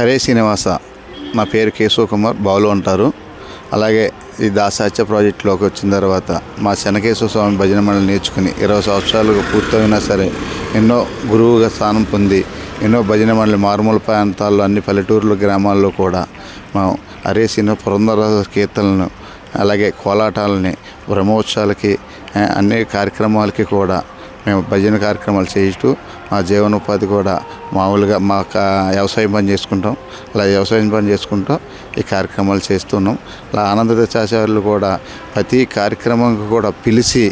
హరే శ్రీనివాస. నా పేరు కేశవ కుమార్ బావులు అంటారు అలాగే ఈ దాసాచ ప్రాజెక్టులోకి వచ్చిన తర్వాత మా శనకేశ్వర స్వామి భజన మండలి నేర్చుకుని ఇరవై సంవత్సరాలు పూర్తయినా సరే ఎన్నో గురువుగా స్థానం పొంది ఎన్నో భజన మండలి మారుమూల ప్రాంతాల్లో అన్ని పల్లెటూర్ల గ్రామాల్లో కూడా మా హరే శ్రీనివాస పురంధర కీర్తనలను అలాగే కోలాటాలని బ్రహ్మోత్సవాలకి అన్ని కార్యక్రమాలకి కూడా మేము భజన కార్యక్రమాలు చేయిస్తూ మా జీవనోపాధి కూడా మామూలుగా మా వ్యవసాయం పని చేసుకుంటాం. అలా వ్యవసాయం పని చేసుకుంటూ ఈ కార్యక్రమాలు చేస్తున్నాం. అలా ఆనందదశాచార్యులు కూడా ప్రతి కార్యక్రమంకి కూడా పిలిచి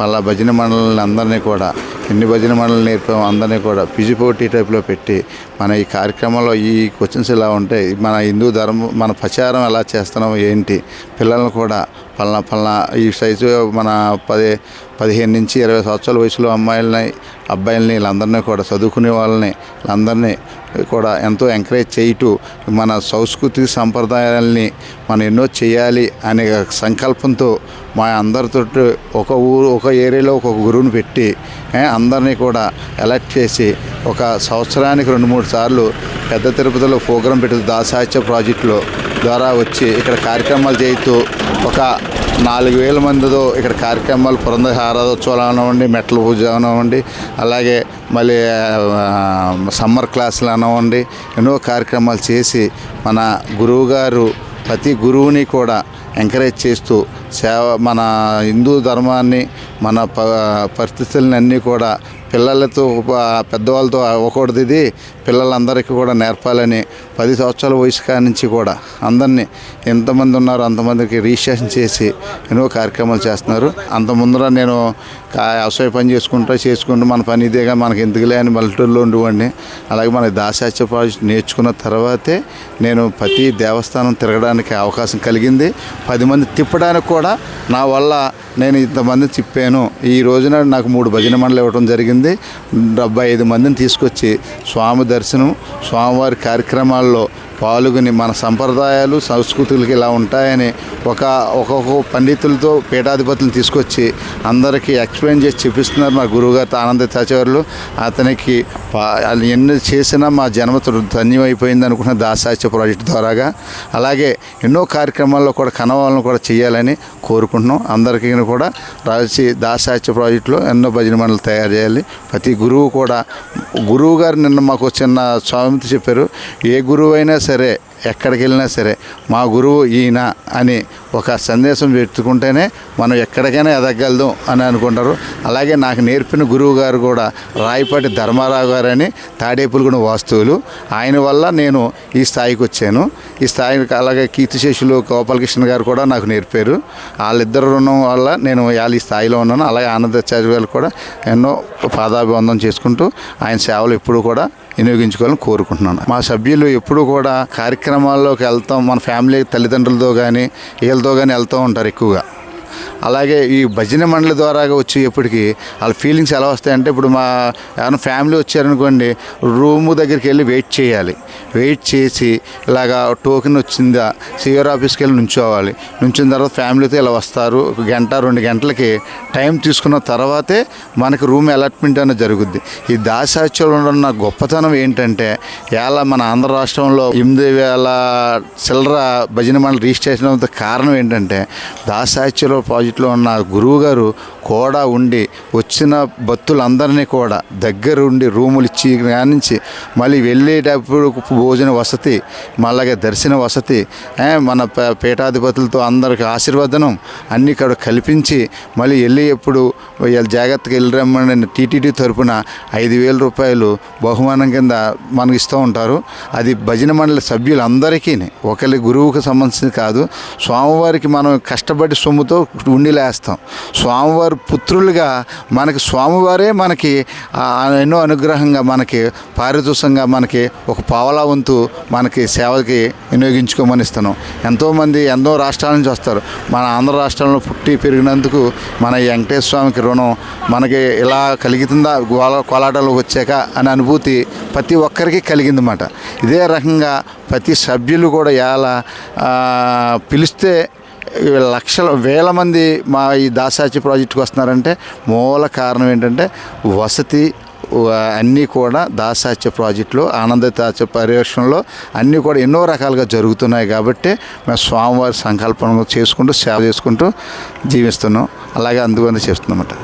మళ్ళా భజన మండలిని అందరినీ కూడా ఎన్ని భజన మండలి నేర్పాము అందరినీ కూడా పిజిపోటీ టైప్లో పెట్టి మన ఈ కార్యక్రమంలో ఈ క్వశ్చన్స్ ఇలా ఉంటాయి. మన హిందూ ధర్మం మన ప్రచారం ఎలా చేస్తున్నాం ఏంటి? పిల్లలను కూడా పలానా పలానా ఈ సైజు మన పది పదిహేను నుంచి ఇరవై సంవత్సరాల వయసులో అమ్మాయిలని అబ్బాయిలని వీళ్ళందరినీ కూడా చదువుకునే వాళ్ళని వీళ్ళందరినీ కూడా ఎంతో ఎంకరేజ్ చేయుతూ మన సంస్కృతి సంప్రదాయాలని మనం ఎన్నో చేయాలి అనే సంకల్పంతో మా అందరితో ఒక ఊరు ఒక ఏరియాలో ఒక గురువుని పెట్టి అందరినీ కూడా ఎలక్ట్ చేసి ఒక సంవత్సరానికి రెండు మూడు సార్లు పెద్ద తిరుపతిలో ప్రోగ్రాం పెట్టి దాసాహిత్య ప్రాజెక్టులో ద్వారా వచ్చి ఇక్కడ కార్యక్రమాలు చేస్తూ ఒక నాలుగు వేల మందితో ఇక్కడ కార్యక్రమాలు పురంధ ఆరాధోత్సవాలు అనవ్వండి మెట్ల పూజ అనవ్వండి అలాగే మళ్ళీ సమ్మర్ క్లాసులు అనవ్వండి ఎన్నో కార్యక్రమాలు చేసి మన గురువుగారు ప్రతి గురువుని కూడా ఎంకరేజ్ చేస్తూ సేవ మన హిందూ ధర్మాన్ని మన ప పరిస్థితులని అన్నీ కూడా పిల్లలతో పెద్దవాళ్ళతో అవ్వకూడదు ఇది. పిల్లలందరికీ కూడా నేర్పాలని పది సంవత్సరాల వయసు నుంచి కూడా అందరినీ ఎంతమంది ఉన్నారో అంతమందికి రిజిస్ట్రేషన్ చేసి ఎన్నో కార్యక్రమాలు చేస్తున్నారు. అంత ముందర నేను కా- వ్యవసాయ పని చేసుకుంటూ చేసుకుంటూ మన పని ఇదేగా మనకి ఎందుకులే అని మల్లెటూరులో ఉండేవాడిని. అలాగే మన దాసాచ్య ప్రాజెక్ట్ నేర్చుకున్న తర్వాతే నేను ప్రతి దేవస్థానం తిరగడానికి అవకాశం కలిగింది. పది మంది తిప్పడానికి కూడా నా వల్ల నేను ఇంతమంది తిప్పాను. ఈ రోజున నాకు మూడు భజన మండలు ఇవ్వడం జరిగింది. డెబ్బై ఐదు మందిని తీసుకొచ్చి స్వామి దర్శనం స్వామివారి కార్యక్రమాల్లో పాల్గొని మన సంప్రదాయాలు సంస్కృతులకి ఇలా ఉంటాయని ఒక ఒక్కొక్క పండితులతో పీఠాధిపతులు తీసుకొచ్చి అందరికీ ఎక్స్ప్లెయిన్ చేసి చూపిస్తున్నారు మా గురువుగారు ఆనంద చాచవర్లు అతనికి ఎన్ని చేసినా మా జన్మ ధన్యమైపోయింది అనుకున్న దాసాచ్య ప్రాజెక్ట్ ద్వారాగా. అలాగే ఎన్నో కార్యక్రమాల్లో కూడా కనవాలను కూడా చేయాలని కోరుకుంటున్నాం. అందరికీ కూడా రాసి దాసాచ్య ప్రాజెక్టులో ఎన్నో భజన మండలు తయారు చేయాలి. ప్రతి గురువు కూడా గురువు గారు నిన్న మాకు చిన్న స్వామితో చెప్పారు. ఏ గురువు అయినా సరే ఎక్కడికి వెళ్ళినా సరే మా గురువు ఈయన అని ఒక సందేశం పెట్టుకుంటేనే మనం ఎక్కడికైనా ఎదగలదు అని అనుకుంటారు. అలాగే నాకు నేర్పిన గురువు గారు కూడా రాయపాటి ధర్మారావు గారు అని తాడేపులగూడ వాస్తువులు. ఆయన వల్ల నేను ఈ స్థాయికి వచ్చాను. ఈ స్థాయికి అలాగే కీర్తిశేషులు గోపాలకృష్ణ గారు కూడా నాకు నేర్పారు. వాళ్ళిద్దరు రుణం వల్ల నేను వాళ్ళ ఈ స్థాయిలో ఉన్నాను. అలాగే ఆనందాచార్య గారు కూడా ఎన్నో పాదాభివందనం చేసుకుంటూ ఆయన సేవలు ఎప్పుడూ కూడా వినియోగించుకోవాలని కోరుకుంటున్నాను. మా సభ్యులు ఎప్పుడూ కూడా కార్యక్రమాల్లోకి వెళ్తాం. మన ఫ్యామిలీ తల్లిదండ్రులతో కానీ వీళ్ళతో కానీ వెళ్తూ ఉంటారు ఎక్కువగా. అలాగే ఈ భజన మండలి ద్వారా వచ్చేప్పటికి వాళ్ళ ఫీలింగ్స్ ఎలా వస్తాయంటే ఇప్పుడు మా ఏమైనా ఫ్యామిలీ వచ్చారనుకోండి రూము దగ్గరికి వెళ్ళి వెయిట్ చేయాలి. వెయిట్ చేసి ఇలాగా టోకెన్ వచ్చిందా సిఆర్ ఆఫీస్కి వెళ్ళి నుంచోవాలి. నుంచిన తర్వాత ఫ్యామిలీతో ఇలా వస్తారు ఒక గంట రెండు గంటలకి టైం తీసుకున్న తర్వాతే మనకి రూమ్ అలాట్మెంట్ అనేది జరుగుద్ది. ఈ దాసాచర్యంలో ఉన్న గొప్పతనం ఏంటంటే ఇలా మన ఆంధ్ర రాష్ట్రంలో ఎనిమిది వేల చిల్లర భజన మండలి రిజిస్ట్రేషన్ కారణం ఏంటంటే దాసాచర్య ఇంట్లో ఉన్న గురువు గారు కూడా ఉండి వచ్చిన భక్తులందరినీ కూడా దగ్గర ఉండి రూములు ఇచ్చి కానించి మళ్ళీ వెళ్ళేటప్పుడు భోజన వసతి మళ్ళీ దర్శన వసతి మన ప- పీఠాధిపతులతో అందరికి ఆశీర్వదనం అన్ని ఇక్కడ కల్పించి మళ్ళీ వెళ్ళి ఎప్పుడు జాగ్రత్తగా వెళ్ళి రమ్మని టీటీడీ తరపున ఐదు వేల రూపాయలు బహుమానం కింద మనకి ఇస్తూ ఉంటారు. అది భజన మండలి సభ్యులందరికీ ఒకరి గురువుకు సంబంధించింది కాదు స్వామివారికి మనం కష్టపడి సొమ్ముతో ఉండి ఉండిలేస్తాం స్వామివారి పుత్రులుగా మనకి స్వామివారే మనకి ఎన్నో అనుగ్రహంగా మనకి పారితోషంగా మనకి ఒక పావలా వంతు మనకి సేవకి వినియోగించుకోమని ఇస్తున్నాం. ఎంతోమంది ఎన్నో రాష్ట్రాల నుంచి వస్తారు. మన ఆంధ్ర రాష్ట్రంలో పుట్టి పెరిగినందుకు మన వెంకటేశ్వర స్వామికి రుణం మనకి ఇలా కలిగిందా గోల కోలాటలు వచ్చాక అనే అనుభూతి ప్రతి ఒక్కరికి కలిగిందన్నమాట. ఇదే రకంగా ప్రతి సభ్యులు కూడా ఎలా పిలిస్తే లక్షల వేల మంది మా ఈ దాసాచి ప్రాజెక్టుకు వస్తున్నారంటే మూల కారణం ఏంటంటే వసతి అన్నీ కూడా దాసాత్య ప్రాజెక్టులో ఆనందతాత్య పర్యవేక్షణలో అన్నీ కూడా ఎన్నో రకాలుగా జరుగుతున్నాయి కాబట్టి మేము స్వామివారి సంకల్పం చేసుకుంటూ సేవ చేసుకుంటూ జీవిస్తున్నాం. అలాగే అందుకని చేస్తున్నామట